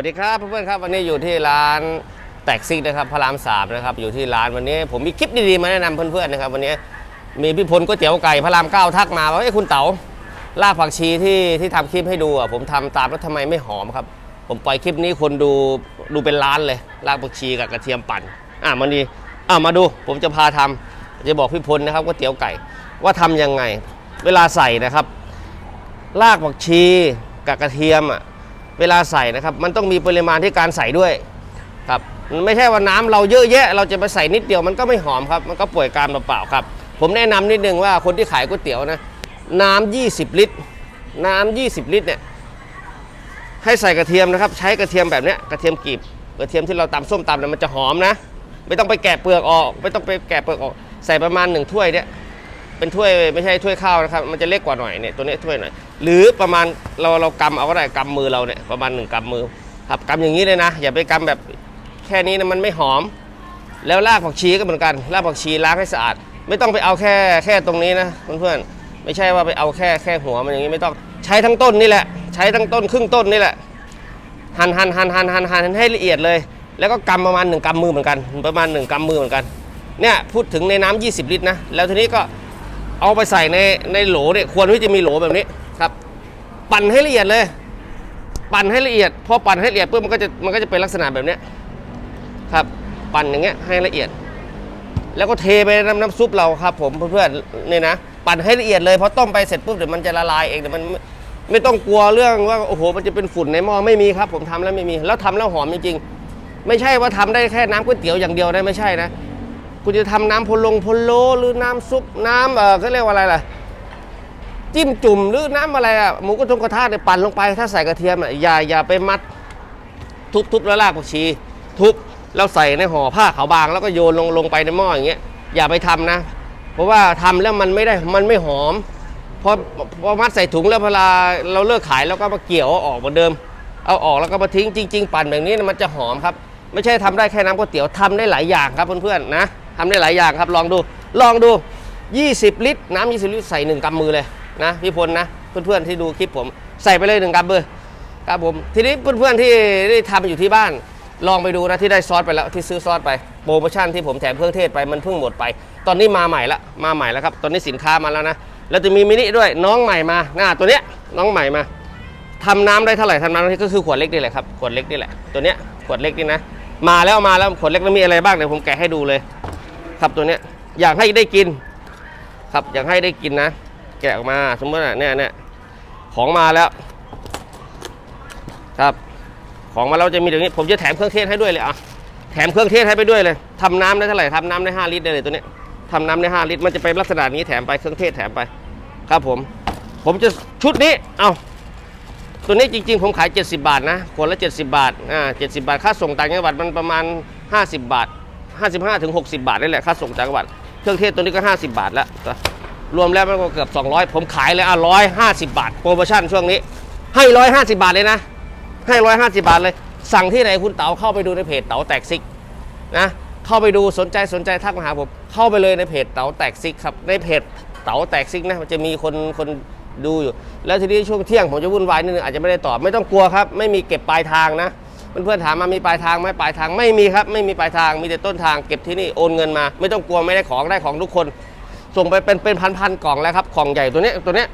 วัสดีครับเพื่อนๆครับวันนี้อยู่ที่ร้านแตกซิกนะครับพระรามสามนะครับอยู่ที่ร้านวันนี้ผมมีคลิปดีๆมาแนะนำเพื่อนๆนะครับวันนี้มีพี่พลก๋วยเตี๋ยวไก่พระรามเก้าทักมาว่าเอ้คุณเต๋าลากผักชีที่ที่ทำคลิปให้ดูอะผมทำตามแล้วทำไมไม่หอมครับ ผมปล่อยคลิปนี้คนดูดูเป็นล้านเลยลากผักชีกับกระเทียมปั่นอะมันดีอะมาดูผมจะพาทำจะบอกพี่พลนะครับก๋วยเตี๋ยวไก่ว่าทำยังไง เวลาใส่นะครับรากผักชีกับกระเทียมอะ เวลาใส่นะครับ มันต้องมีปริมาณที่การใส่ด้วยครับมันไม่ใช่ว่าน้ำเราเยอะแยะ เราจะไปใส่นิดเดียวมันก็ไม่หอมครับมันก็ป่วยการเปล่าๆครับ ผมแนะนำนิดนึงว่าคนที่ขายก๋วยเตี๋ยวนะน้ำ20 ลิตร น้ำ20 ลิตรเนี่ยให้ใส่กระเทียมนะครับ ใช้กระเทียมแบบเนี้ยกระเทียมกรีบกระเทียมที่เราตำส้มตำเนี่ยมันจะหอมนะ ไม่ต้องไปแกะเปลือกออก ไม่ต้องไปแกะเปลือกออก ใส่ประมาณหนึ่งถ้วยเนี่ย เป็นถ้วยไม่ใช่ถ้วยข้าวนะครับ มันจะเล็กกว่าหน่อยเนี่ยตัวนี้ถ้วยหน่อย หรือประมาณเราเรากำเอาก็ได้กำมือเราเนี่ยประมาณหนึ่งกำมือครับกำอย่างนี้เลยนะ อย่าไปกำแบบแค่นี้นะมันไม่หอม แล้วรากผักชีก็เหมือนกันรากผักชีล้างให้สะอาด ไม่ต้องไปเอาแค่แค่ตรงนี้นะเพื่อนๆไม่ใช่ว่าไปเอาแค่แค่หัวมันอย่างนี้ไม่ต้องใช้ทั้งต้นนี่แหละ ใช้ทั้งต้นครึ่งต้นนี่แหละหั่นหั่นหั่นหั่นหั่นหั่นให้ละเอียดเลย แล้วก็กำประมาณหนึ่งกำมือเหมือนกัน ประมาณหนึ่งกำมือเหมือนกันเนี่ยพูดถึงในน้ำ20 ลิตรนะแล้วทีนี้ก็ เอาไปใส่ในในโหลเนี่ยควรที่จะมีโหลแบบนี้ครับ ปั่นให้ละเอียดเลย ปั่นให้ละเอียดพอปั่นให้ละเอียดปุ๊บมันก็จะมันก็จะเป็นลักษณะแบบนี้ครับ ปั่นอย่างเงี้ยให้ละเอียด แล้วก็เทไปในน้ำน้ำซุปเราครับ ผมเพื่อนๆนี่นะปั่นให้ละเอียดเลยพอต้มไปเสร็จปุ๊บเดี๋ยวมันจะละลายเองเดี๋ยวมันไม่ไม่ต้องกลัวเรื่องว่าโอ้โหมันจะเป็นฝุ่นในหม้อไม่มีครับ ผมทำแล้วไม่มี แล้วทำแล้วหอมจริงๆไม่ใช่ว่าทำได้แค่น้ำก๋วยเตี๋ยวอย่างเดียวได้ไม่ใช่นะ คุณจะทำน้ำพลงพะโลหรือน้ำซุปน้ำเออเขาเรียกว่าอะไรล่ะ จิ้มจุ่มหรือน้ำอะไรอะหมูกระทงกระทะเนี่ยปั่นลงไปถ้าใส่กระเทียมอะอย่าอย่าไปมัดทุบทุบแล้วลากผักชี ทุบแล้วใส่ในห่อผ้าขาวบางแล้วก็โยนลงลงไปในหม้ออย่างเงี้ยอย่าไปทำนะ เพราะว่าทำแล้วมันไม่ได้มันไม่หอมพอพอมัดใส่ถุงแล้วเวลาเราเลิกขายแล้วก็มาเกี่ยวเอาออกเหมือนเดิม เอาออกแล้วก็มาทิ้งจริง ๆ ปั่นแบบนี้มันจะหอมครับ ไม่ใช่ทำได้แค่น้ำก๋วยเตี๋ยวทำได้หลายอย่างครับเพื่อนๆนะทำได้หลายอย่างครับลองดู ลองดู 20 ลิตร น้ำ20 ลิตรใส่หนึ่งกำมือเลยนะพี่พลนะเพื่อนๆที่ดูคลิปผมใส่ไปเลยหนึ่งกำมือครับผมทีนี้เพื่อนๆที่ได้ทำอยู่ที่บ้าน ลองไปดูนะที่ได้ซอสไปแล้วที่ซื้อซอสไปโปรโมชั่นที่ผมแถมเครื่องเทศไปมันเพิ่งหมดไป ตอนนี้มาใหม่ละมาใหม่แล้วครับตอนนี้สินค้ามาแล้วนะแล้วจะมีมินิด้วยน้องใหม่มาหน้าตัวเนี้ยน้องใหม่มาทำน้ำได้เท่าไหร่ทำน้ำได้ก็คือขวดเล็กนี่แหละครับขวดเล็กนี่แหละตัวเนี้ยขวดเล็กนี่นะ มาแล้วมาแล้วขวดเล็กแล้วมีอะไรบ้างเดี๋ยวผมแกะให้ดูเลย ครับตัวเนี้ยอยากให้ได้กิน ครับอยากให้ได้กินนะ แกะออกมาสมมติว่าเนี่ยเนี่ยของมาแล้ว ครับ ของมาเราจะมีอย่างนี้ผมจะแถมเครื่องเทศให้ด้วยเลยอะแถมเครื่องเทศให้ไปด้วยเลยทำน้ำได้เท่าไหร่ทำน้ำได้5ลิตรได้เลยตัวเนี้ยทำน้ำได้5ลิตรมันจะเป็นลักษณะนี้แถมไปเครื่องเทศแถมไป ครับผม ผมจะชุดนี้เอา ตัวนี้จริงๆ ผมขาย 70 บาทนะคนละ 70 บาทอ่า70 บาท ค่าส่งต่างจังหวัดมันประมาณ 50 บาท 55ถึง60 บาทนี่แหละค่าส่งต่างจังหวัด เครื่องเทศตัวนี้ก็ 50 บาทแล้วรวมแล้วมันก็เกือบ 200 ผมขายเลยอะ150 บาท โปรโมชั่นช่วงนี้ ให้ 150 บาทเลยนะ ให้ 150 บาทเลย สั่งที่ไหนคุณเต๋าเข้าไปดูในเพจเต๋าแตกซิกนะเข้าไปดูสนใจสนใจทักมาหาผมเข้าไปเลยในเพจเต๋าแตกซิกครับในเพจเต๋าแตกซิกนะมันจะมีคนคน ดูอยู่ แล้วทีนี้ช่วงเที่ยงผมจะวุ่นวายนิดนึงอาจจะไม่ได้ตอบไม่ต้องกลัวครับ ไม่มีเก็บปลายทางนะเพื่อนๆถามมามีปลายทางไหมปลายทางไม่มีครับ ไม่มีปลายทางมีแต่ต้นทางเก็บที่นี่โอนเงินมา ไม่ต้องกลัวไม่ได้ของได้ของทุกคน ส่งไปเป็นเป็นพันๆกล่องแล้วครับกล่องใหญ่ตัวนี้ตัวนี้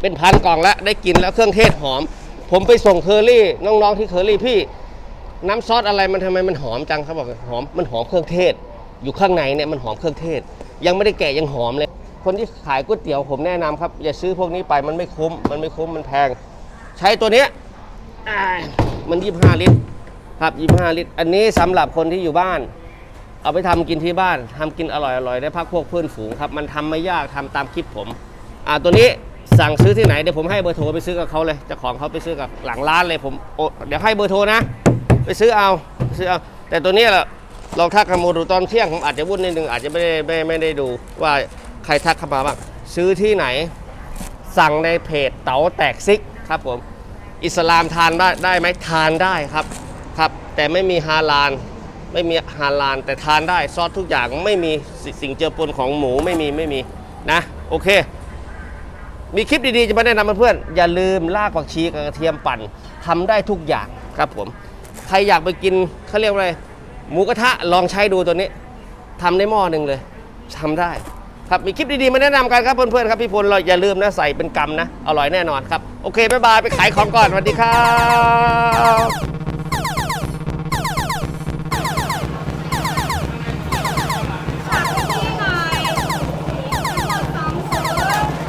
เป็นพันกล่องแล้วได้กินแล้วเครื่องเทศหอม ผมไปส่งเคอรี่น้องๆที่เคอรี่พี่ น้ำซอสอะไรมันทำไมมันหอมจังเขาบอกหอมมันหอมเครื่องเทศ อยู่ข้างในเนี่ยมันหอมเครื่องเทศ ยังไม่ได้แกะยังหอมเลย คนที่ขายก๋วยเตี๋ยวผมแนะนำครับ อย่าซื้อพวกนี้ไปมันไม่คุ้ม มันไม่คุ้มมันแพง ใช้ตัวเนี้ยอ่ามัน25ลิตรครับ25ลิตร อันนี้สำหรับคนที่อยู่บ้าน เอาไปทำกินที่บ้านทำกินอร่อยๆได้พักพวกเพื่อนฝูงครับมันทำไม่ยากทำตามคลิปผมอ่าตัวนี้สั่งซื้อที่ไหนเดี๋ยวผมให้เบอร์โทรไปซื้อกับเขาเลยเจ้าของเขาไปซื้อกับหลังร้านเลยผมโอเดี๋ยวให้เบอร์โทรนะ ไปซื้อเอาไปซื้อเอาแต่ตัวนี้แหละลองทักเข้ามาดูตอนเที่ยงผมอาจจะวุ่นนิดนึงอาจจะไม่ได้ไม่ไม่ได้ดูว่า ใครทักเข้ามาบ้างซื้อที่ไหน สั่งในเพจเต๋าแตกซิกครับผมอิสลามทานได้ได้ไหมทานได้ครับครับแต่ไม่มีฮาลาลไม่มีฮาลาลแต่ทานได้ซอสทุกอย่างไม่มีสิสิ่งเจือปนของหมูไม่มีไม่มีนะโอเค มีคลิปดีๆ จะมาแนะนำเพื่อนๆอย่าลืมรากผักชีกับกระเทียมปั่นทำได้ทุกอย่างครับผมใครอยากไปกินเขาเรียกว่าอะไรหมูกระทะลองใช้ดูตัวนี้ทำได้หม้อหนึ่งเลยทำได้ ครับมีคลิปดีๆมาแนะนำกันครับเพื่อนๆครับพี่พลเราอย่าลืมนะใส่เป็นกำนะอร่อยแน่นอนครับโอเคบ๊ายบายไปขายของก่อนสวัสดีครับ